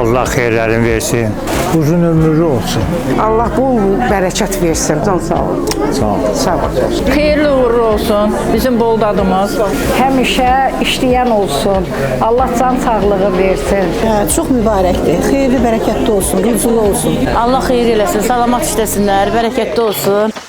Allah xeyirlərini versin. Uzun ömürlü olsun. Allah bol bərəkət versin. Can sağ ol. Sağ ol. Sağ ol. Xeyirli uğurlu olsun bizim bol dadımız. Həmişə işləyən olsun. Allah can sağlığı versin. Hə, çox mübarəkdir. Xeyirli, bərəkətli olsun, ruzulu olsun. Allah xeyir eləsin, salamat işləsinlər, bərəkətli olsun.